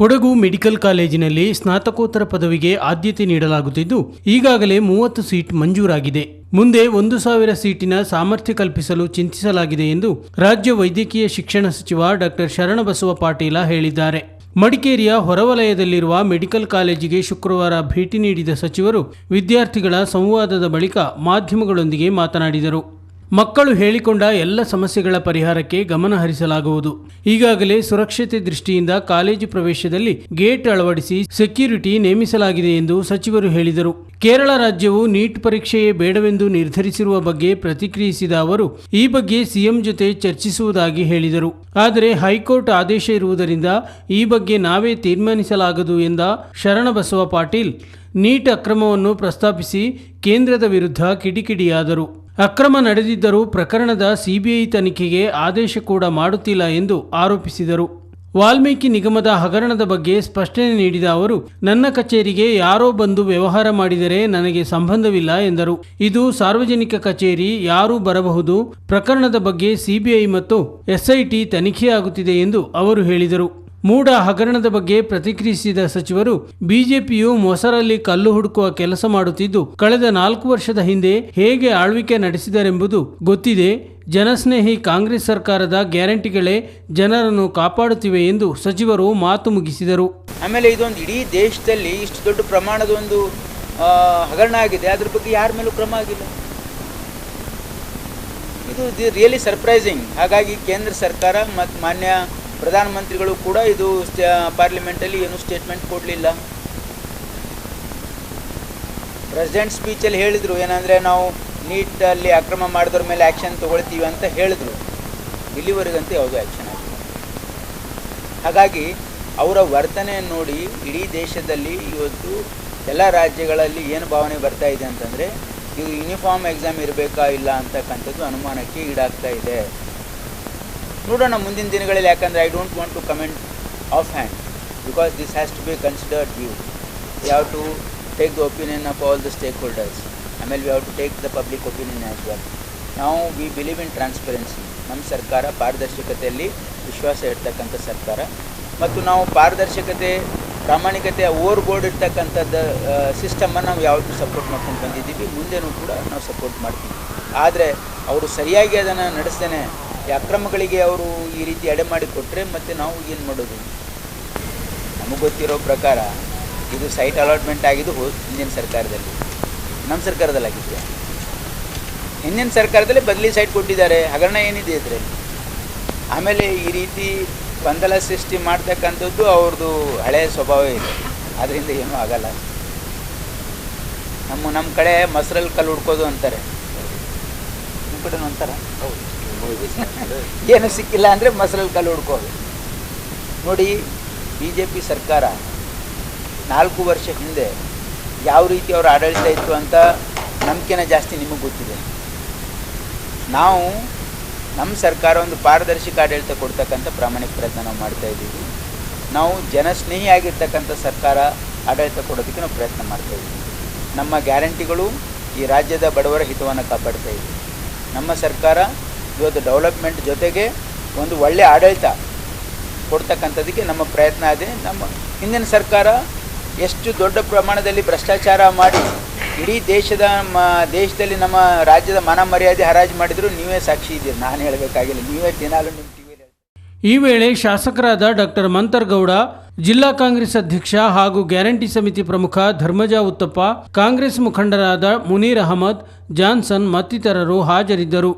Kodagu medical ಕಾಲೇಜಿನಲ್ಲಿ ಸ್ನಾತಕೋತ್ತರ ಪದವಿಗೆ ಆದ್ಯತೆ ನೀಡಲಾಗುತ್ತಿದ್ದು, ಈಗಾಗಲೇ ಮೂವತ್ತು ಸೀಟ್ ಮಂಜೂರಾಗಿದೆ. ಮುಂದೆ ಒಂದು ಸಾವಿರ ಸೀಟಿನ ಸಾಮರ್ಥ್ಯ ಕಲ್ಪಿಸಲು ಚಿಂತಿಸಲಾಗಿದೆ ಎಂದು ರಾಜ್ಯ ವೈದ್ಯಕೀಯ ಶಿಕ್ಷಣ ಸಚಿವ ಡಾಕ್ಟರ್ ಶರಣಬಸವ ಪಾಟೀಲ ಹೇಳಿದ್ದಾರೆ. ಮಡಿಕೇರಿಯ ಹೊರವಲಯದಲ್ಲಿರುವ ಮೆಡಿಕಲ್ ಕಾಲೇಜಿಗೆ ಶುಕ್ರವಾರ ಭೇಟಿ ನೀಡಿದ ಸಚಿವರು, ವಿದ್ಯಾರ್ಥಿಗಳ ಸಂವಾದದ ಬಳಿಕ ಮಾಧ್ಯಮಗಳೊಂದಿಗೆ ಮಾತನಾಡಿದರು. ಮಕ್ಕಳು ಹೇಳಿಕೊಂಡ ಎಲ್ಲ ಸಮಸ್ಯೆಗಳ ಪರಿಹಾರಕ್ಕೆ ಗಮನ ಹರಿಸಲಾಗುವುದು. ಈಗಾಗಲೇ ಸುರಕ್ಷತೆ ದೃಷ್ಟಿಯಿಂದ ಕಾಲೇಜು ಪ್ರವೇಶದಲ್ಲಿ ಗೇಟ್ ಅಳವಡಿಸಿ ಸೆಕ್ಯೂರಿಟಿ ನೇಮಿಸಲಾಗಿದೆ ಎಂದು ಸಚಿವರು ಹೇಳಿದರು. ಕೇರಳ ರಾಜ್ಯವು ನೀಟ್ ಪರೀಕ್ಷೆಯೇ ಬೇಡವೆಂದು ನಿರ್ಧರಿಸಿರುವ ಬಗ್ಗೆ ಪ್ರತಿಕ್ರಿಯಿಸಿದ ಅವರು, ಈ ಬಗ್ಗೆ ಸಿಎಂ ಜೊತೆ ಚರ್ಚಿಸುವುದಾಗಿ ಹೇಳಿದರು. ಆದರೆ ಹೈಕೋರ್ಟ್ ಆದೇಶ ಇರುವುದರಿಂದ ಈ ಬಗ್ಗೆ ನಾವೇ ತೀರ್ಮಾನಿಸಲಾಗದು ಎಂದ ಶರಣಬಸವ ಪಾಟೀಲ್, ನೀಟ್ ಅಕ್ರಮವನ್ನು ಪ್ರಸ್ತಾಪಿಸಿ ಕೇಂದ್ರದ ವಿರುದ್ಧ ಕಿಡಿಕಿಡಿಯಾದರು. ಅಕ್ರಮ ನಡೆದಿದ್ದರೂ ಪ್ರಕರಣದ ಸಿಬಿಐ ತನಿಖೆಗೆ ಆದೇಶ ಕೂಡ ಮಾಡುತ್ತಿಲ್ಲ ಎಂದು ಆರೋಪಿಸಿದರು. ವಾಲ್ಮೀಕಿ ನಿಗಮದ ಹಗರಣದ ಬಗ್ಗೆ ಸ್ಪಷ್ಟನೆ ನೀಡಿದ ಅವರು, ನನ್ನ ಕಚೇರಿಗೆ ಯಾರೋ ಬಂದು ವ್ಯವಹಾರ ಮಾಡಿದರೆ ನನಗೆ ಸಂಬಂಧವಿಲ್ಲ ಎಂದರು. ಇದು ಸಾರ್ವಜನಿಕ ಕಚೇರಿ, ಯಾರೂ ಬರಬಹುದು. ಪ್ರಕರಣದ ಬಗ್ಗೆ ಸಿಬಿಐ ಮತ್ತು ಎಸ್ಐಟಿ ತನಿಖೆಯಾಗುತ್ತಿದೆ ಎಂದು ಅವರು ಹೇಳಿದರು. ಮೂಡ ಹಗರಣದ ಬಗ್ಗೆ ಪ್ರತಿಕ್ರಿಯಿಸಿದ ಸಚಿವರು, ಬಿಜೆಪಿಯು ಮೊಸರಲ್ಲಿ ಕಲ್ಲು ಹುಡುಕುವ ಕೆಲಸ ಮಾಡುತ್ತಿದ್ದು, ಕಳೆದ ನಾಲ್ಕು ವರ್ಷದ ಹಿಂದೆ ಹೇಗೆ ಆಳ್ವಿಕೆ ನಡೆಸಿದರೆಂಬುದು ಗೊತ್ತಿದೆ. ಜನಸ್ನೇಹಿ ಕಾಂಗ್ರೆಸ್ ಸರ್ಕಾರದ ಗ್ಯಾರಂಟಿಗಳೇ ಜನರನ್ನು ಕಾಪಾಡುತ್ತಿವೆ ಎಂದು ಸಚಿವರು ಮಾತು ಮುಗಿಸಿದರು. ಆಮೇಲೆ ಇದೊಂದು ಇಡೀ ದೇಶದಲ್ಲಿ ಇಷ್ಟು ದೊಡ್ಡ ಪ್ರಮಾಣದ ಒಂದು ಹಗರಣ ಆಗಿದೆ. ಅದ್ರ ಬಗ್ಗೆ ಯಾರ ಮೇಲೂ ಕ್ರಮ ಆಗಿಲ್ಲ. ಇದು ರಿಯಲಿ ಸರ್ಪ್ರೈಸಿಂಗ್ ಹಾಗಾಗಿ ಕೇಂದ್ರ ಸರ್ಕಾರ ಮತ್ತು ಮಾನ್ಯ ಪ್ರಧಾನಮಂತ್ರಿಗಳು ಕೂಡ ಇದು ಪಾರ್ಲಿಮೆಂಟಲ್ಲಿ ಏನು ಸ್ಟೇಟ್ಮೆಂಟ್ ಕೊಡಲಿಲ್ಲ. ಪ್ರೆಸಿಡೆಂಟ್ ಸ್ಪೀಚಲ್ಲಿ ಹೇಳಿದರು, ಏನಂದರೆ ನಾವು ನೀಟಲ್ಲಿ ಅಕ್ರಮ ಮಾಡಿದ್ರ ಮೇಲೆ ಆ್ಯಕ್ಷನ್ ತೊಗೊಳ್ತೀವಿ ಅಂತ ಹೇಳಿದರು. ಇಲ್ಲಿವರೆಗಂತೂ ಯಾವುದೂ ಆ್ಯಕ್ಷನ್ ಆಗಿಲ್ಲ. ಹಾಗಾಗಿ ಅವರ ವರ್ತನೆ ನೋಡಿ ಇಡೀ ದೇಶದಲ್ಲಿ ಇವತ್ತು ಎಲ್ಲ ರಾಜ್ಯಗಳಲ್ಲಿ ಏನು ಭಾವನೆ ಬರ್ತಾ ಇದೆ ಅಂತಂದರೆ ಇವು ಯೂನಿಫಾರ್ಮ್ ಎಕ್ಸಾಮ್ ಇರಬೇಕಾ ಇಲ್ಲ ಅಂತಕ್ಕಂಥದ್ದು ಅನುಮಾನಕ್ಕೆ ಈಡಾಗ್ತಾ ಇದೆ. ನೋಡೋಣ ಮುಂದಿನ ದಿನಗಳಲ್ಲಿ ಯಾಕಂದರೆ I don't want to comment off hand because this has to be considered view we have to take the opinion of all the stakeholders ಆಮೇಲೆ we have to take the public opinion as well ನಾವು we believe in transparency ನಮ್ಮ ಸರ್ಕಾರ ಪಾರದರ್ಶಕತೆಯಲ್ಲಿ ವಿಶ್ವಾಸ ಇರ್ತಕ್ಕಂಥ ಸರ್ಕಾರ. ಮತ್ತು ನಾವು ಪಾರದರ್ಶಕತೆ ಪ್ರಾಮಾಣಿಕತೆ ಓವರ್ ಬೋರ್ಡ್ ಇರ್ತಕ್ಕಂಥದ್ದು ಸಿಸ್ಟಮನ್ನು ನಾವು ಯಾವತ್ತೂ ಸಪೋರ್ಟ್ ಮಾಡ್ಕೊಂಡು ಬಂದಿದ್ದೀವಿ. ಮುಂದೆನೂ ಕೂಡ ನಾವು ಸಪೋರ್ಟ್ ಮಾಡ್ತೀವಿ. ಆದರೆ, ಅವರು ಸರಿಯಾಗಿ ಅದನ್ನು ನಡೆಸ್ದೇನೆ ಅಕ್ರಮಗಳಿಗೆ ಅವರು ಈ ರೀತಿ ಎಡೆ ಮಾಡಿ ಕೊಟ್ಟರೆ ಮತ್ತು ನಾವು ಏನು ಮಾಡೋದು? ನಮಗೆ ಗೊತ್ತಿರೋ ಪ್ರಕಾರ ಇದು ಸೈಟ್ ಅಲಾಟ್ಮೆಂಟ್ ಆಗಿದ್ದು ಹಿಂದಿನ ಸರ್ಕಾರದಲ್ಲಿ. ನಮ್ಮ ಸರ್ಕಾರದಲ್ಲಿ ಆಗಿದೆಯಾ ಹಿಂದಿನ ಸರ್ಕಾರದಲ್ಲಿ ಬದಲಿ ಸೈಟ್ ಕೊಟ್ಟಿದ್ದಾರೆ. ಹಗರಣ ಏನಿದೆ ಇದ್ರೆ ಆಮೇಲೆ ಈ ರೀತಿ ಗೊಂದಲ ಸೃಷ್ಟಿ ಮಾಡ್ತಕ್ಕಂಥದ್ದು ಅವ್ರದ್ದು ಹಳೆಯ ಸ್ವಭಾವ ಇದೆ. ಅದರಿಂದ ಏನೂ ಆಗಲ್ಲ. ನಮ್ಮ ನಮ್ಮ ಕಡೆ ಮೊಸರಲ್ಲಿ ಕಲ್ಲು ಹುಡ್ಕೋದು ಅಂತಾರೆ. ಕಡೆ ಅಂತಾರ? ಏನು ಸಿಕ್ಕಿಲ್ಲ ಅಂದರೆ ಮೊಸರಲ್ಲಿ ಕಲ್ಲು ಹುಡ್ಕೋದು. ನೋಡಿ ಬಿ ಜೆ ಪಿ ಸರ್ಕಾರ ನಾಲ್ಕು ವರ್ಷ ಹಿಂದೆ ಯಾವ ರೀತಿ ಅವರ ಆಡಳಿತ ಇತ್ತು ಅಂತ ನಂಬಿಕೆನ ಜಾಸ್ತಿ ನಿಮಗೆ ಗೊತ್ತಿದೆ. ನಾವು ನಮ್ಮ ಸರ್ಕಾರ ಒಂದು ಪಾರದರ್ಶಕ ಆಡಳಿತ ಕೊಡ್ತಕ್ಕಂಥ ಪ್ರಾಮಾಣಿಕ ಪ್ರಯತ್ನ ನಾವು ಮಾಡ್ತಾ ಇದ್ದೀವಿ. ನಾವು ಜನಸ್ನೇಹಿ ಆಗಿರ್ತಕ್ಕಂಥ ಸರ್ಕಾರ ಆಡಳಿತ ಕೊಡೋದಕ್ಕೆ ನಾವು ಪ್ರಯತ್ನ ಮಾಡ್ತಾ ಇದ್ದೀವಿ. ನಮ್ಮ ಗ್ಯಾರಂಟಿಗಳು ಈ ರಾಜ್ಯದ ಬಡವರ ಹಿತವನ್ನು ಕಾಪಾಡ್ತಾ ಇದ್ದೀವಿ. ನಮ್ಮ ಸರ್ಕಾರ ಇವತ್ತು ಡೆವಲಪ್ಮೆಂಟ್ ಜೊತೆಗೆ ಒಂದು ಒಳ್ಳೆಯ ಆಡಳಿತ ಕೊಡ್ತಕ್ಕಂಥದ್ದಕ್ಕೆ ನಮ್ಮ ಪ್ರಯತ್ನ ಇದೆ. ನಮ್ಮ ಹಿಂದಿನ ಸರ್ಕಾರ ಎಷ್ಟು ದೊಡ್ಡ ಪ್ರಮಾಣದಲ್ಲಿ ಭ್ರಷ್ಟಾಚಾರ ಮಾಡಿ ಇಡೀ ದೇಶದ ಮ, ದೇಶದಲ್ಲಿ ನಮ್ಮ ರಾಜ್ಯದ ಮಾನ ಮರ್ಯಾದೆ ಹರಾಜು ಮಾಡಿದ್ರು ನೀವೇ ಸಾಕ್ಷಿ ಇದ್ದೀರಿ. ನಾನು ಹೇಳಬೇಕಾಗಿಲ್ಲ. ನೀವೇ ದಿನಾಲು ನಿಮ್ಮ ಈ ವೇಳೆ ಶಾಸಕರಾದ ಡಾಕ್ಟರ್ ಮಂತರ್ಗೌಡ, ಜಿಲ್ಲಾ ಕಾಂಗ್ರೆಸ್ ಅಧ್ಯಕ್ಷ ಹಾಗೂ ಗ್ಯಾರಂಟಿ ಸಮಿತಿ ಪ್ರಮುಖ ಧರ್ಮಜ ಉತ್ತಪ್ಪ, ಕಾಂಗ್ರೆಸ್ ಮುಖಂಡರಾದ ಮುನೀರ್ ಅಹಮದ್, ಜಾನ್ಸನ್ ಮತ್ತಿತರರು ಹಾಜರಿದ್ದರು.